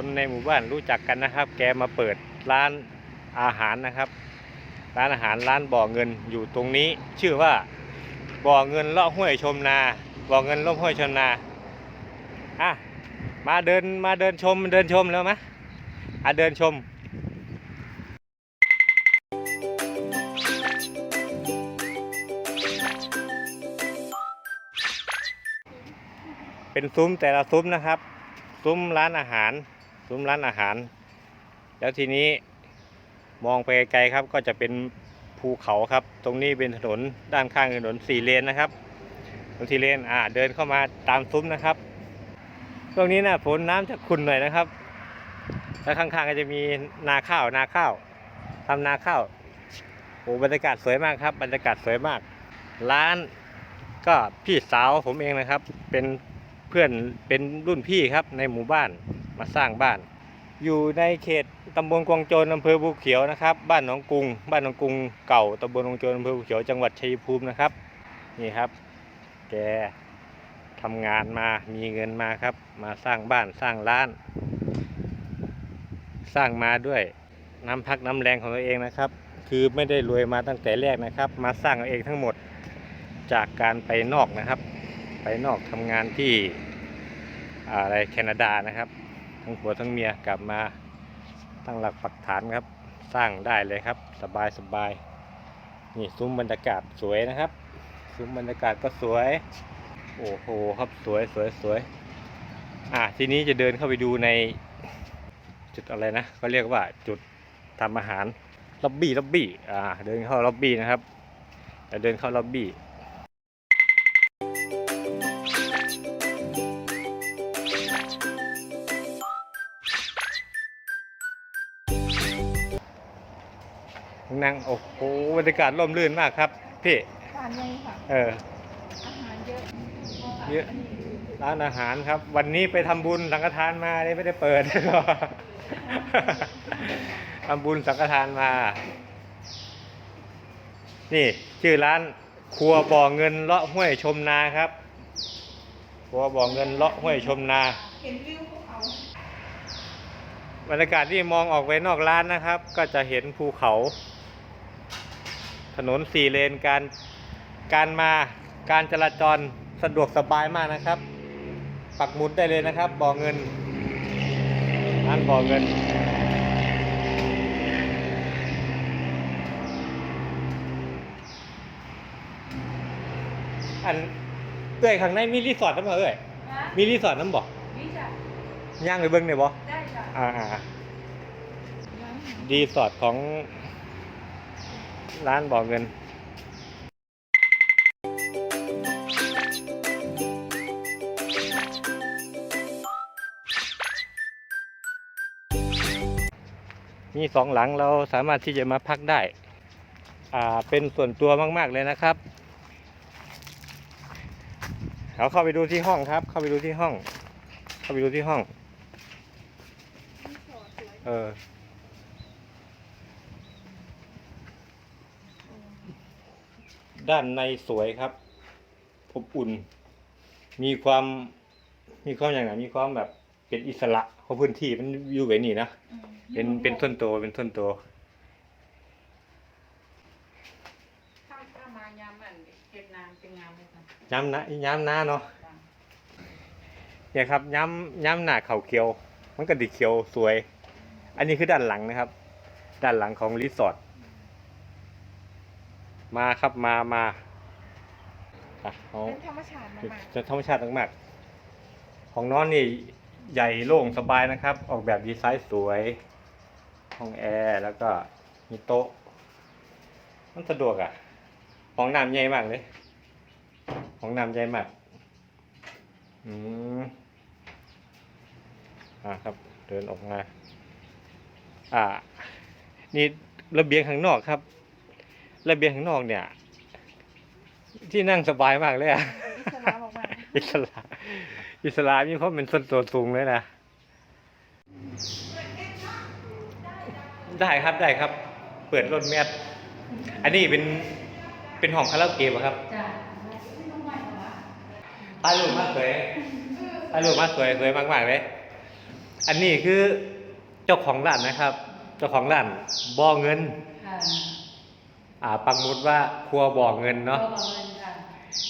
คนในหมู่บ้านรู้จักกันนะครับ แกมาเปิดร้านอาหารนะครับ ร้านอาหารร้านบ่อเงินอยู่ตรงนี้ ชื่อว่าบ่อเงินเลาะห้วยชมนาบ่อเงินลาะห้วยชมนาอะมาเดินมาเดินชมเดินชมแล้วมะอะเดินชมเป็นซุ้มแต่ละซุ้มนะครับ ซุ้มร้านอาหาร ซุ้มร้านอาหาร แล้วทีนี้มองไปไกลๆครับก็จะเป็นภูเขาครับ ตรงนี้เป็นถนนด้านข้างถนนสี่เลนนะครับถนนสี่เลนอ่าเดินเข้ามาตามซุ้มนะครับ ตรงนี้นะฝนน้ำจะขุ่นหน่อยนะครับ แล้วข้างๆก็จะมีนาข้าวนาข้าวทำนาข้าวโอ้บรรยากาศสวยมากครับ บรรยากาศสวยมาก ร้านก็พี่สาวผมเองนะครับ เป็นเพื่อนเป็นรุ่นพี่ครับในหมู่บ้าน มาสร้างบ้าน อยู่ในเขตตำบลกวงโจรอำเภอภูเขียวนะครับ บ้านหนองกรุง บ้านหนองกรุงเก่าตำบลกวงโจรอำเภอภูเขียวจังหวัดชัยภูมินะครับ นี่ครับ แกทำงานมามีเงินมาครับ มาสร้างบ้านสร้างร้าน สร้างมาด้วยน้ำพักน้ำแรงของตัวเองนะครับ คือไม่ได้รวยมาตั้งแต่แรกนะครับ มาสร้างเอาเองทั้งหมดจากการไปนอกนะครับ ไปนอกทำงานที่อะไรแคนาดานะครับ ทั้งผัวทั้งเมียกลับมาตั้งหลักปักฐานครับ สร้างได้เลยครับ สบายสบายนี่ซุ้มบรรยากาศสวยนะครับ ซุ้มบรรยากาศก็สวย โอ้โหครับสวยสวยสวยอะทีนี้จะเดินเข้าไปดูในจุดอะไรนะเขาเรียกว่าจุดทำอาหารล็อบบี้ล็อบบี้อ่าเดินเข้าล็อบบี้นะครับจะเดินเข้าล็อบบี้ นั่งโอ้โหบรรยากาศร่มรื่นมากครับพี่ทานยังค่ะเอออาหารเยอะเยอะร้านอาหารครับ วันนี้ไปทำบุญสังฆทานมาเลยไม่ได้เปิดทำบุญสังฆทานมา นี่ชื่อร้านครัวบ่อเงินเลาะห้วยชมนาครับครัวบ่อเงินเลาะห้วยชมนาเห็นวิวภูเขาบรรยากาศที่มองออกไปนอกร้านนะครับ ก็จะเห็นภูเขา ถนนสี่เลนการการมาการจราจรสะดวกสบายมากนะครับ ปักหมุดได้เลยนะครับบ่อเงินร้านบ่อเงิน อันเอ้ยข้างในมีรีสอร์ทน้ำบ่เอ้ยนะมีรีสอร์ทน้ำบ่นี่จ้ะย่างไปเบิ้งได้บ่ได้จ้ะอ่าอ่าร้านรีสอร์ทของ ร้านบ่อเงินมีสองหลังเราสามารถที่จะมาพักได้ อ่า เป็นส่วนตัวมากๆเลยนะครับเราเข้าไปดูที่ห้องครับ เข้าไปดูที่ห้อง เข้าไปดูที่ห้อง เออ ด้านในสวยครับอบอุ่น มีความมีความอย่างไรมีความแบบเป็นอิสระเพราะพื้นที่มันอยู่ไว้นี่นะอืมเป็นเป็นต้นโตเป็นต้นโตถ้าถ้ามายามอันเก็บน้ำเป็นงามเลยค่ะย้ำนะย้ำหน้าเนาะจ้ะเนี่ยครับย้ำย้ำหน้าเขาเขียว มันก็ดีเขียวสวย อันนี้คือด้านหลังนะครับ ด้านหลังของรีสอร์ท มาครับมามาอะเอาเป็นธรรมชาติมากจะธรรมชาติมากๆของน้องนี่ใหญ่โล่งสบายนะครับ ออกแบบดีไซน์สวย ห้องแอร์แล้วก็มีโต๊ะ มันสะดวกอะ่ะ ห้องน้ำใหญ่มากเลย ห้องน้ำใหญ่มาก อืมอ่าครับ เดินออกมา อ่า นี่ระเบียงข้างนอกครับ ระเบียงข้างนอกเนี่ย ที่นั่งสบายมากเลยอะๆอิสระมากอิสระอิสระมีความเป็นส่วนตัวสูงเลยนะได้ครับได้ครับ เปิดรถแมสอันนี้เป็นเป็นห้องคาราโอเกะป่ะครับๆจ้ะถ่ายรูปมากสวยถ่ายรูปมากสวยสวยมากๆเลยอันนี้คือเจ้าของร้านนะครับ เจ้าของร้านบ่อเงินค่ะอ่า ปักหมุดว่าครัวบ่อเงินเนาะก็บอกเงินค่ะ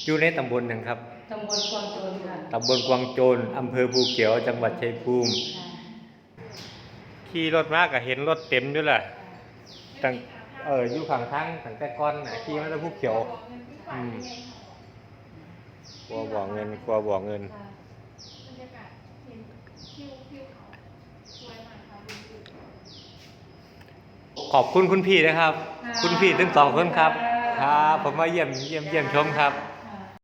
อยู่ในตำบลหนึ่งครับตำบลกวางโจรค่ะตำบลกวางโจรอำเภอภูเขียว จังหวัดชัยภูมิค่ะขี่รถมากก็เห็นรถเต็มอยู่แหละตั้งเอออยู่ข้างทางตั้งแต่ก่อนน่ะขี่มาแล้วภูเขียวอืมครัวบ่อเงินครัวบ่อเงินค่ะบรรยากาศเห็นคิวคิวเขาสวยมากค่ะวิวขอบคุณคุณพี่นะครับ คุณพี่ทั้งสองคนครับ ครับ ผมมาเยี่ยมเยี่ยมเยี่ยมชมครับ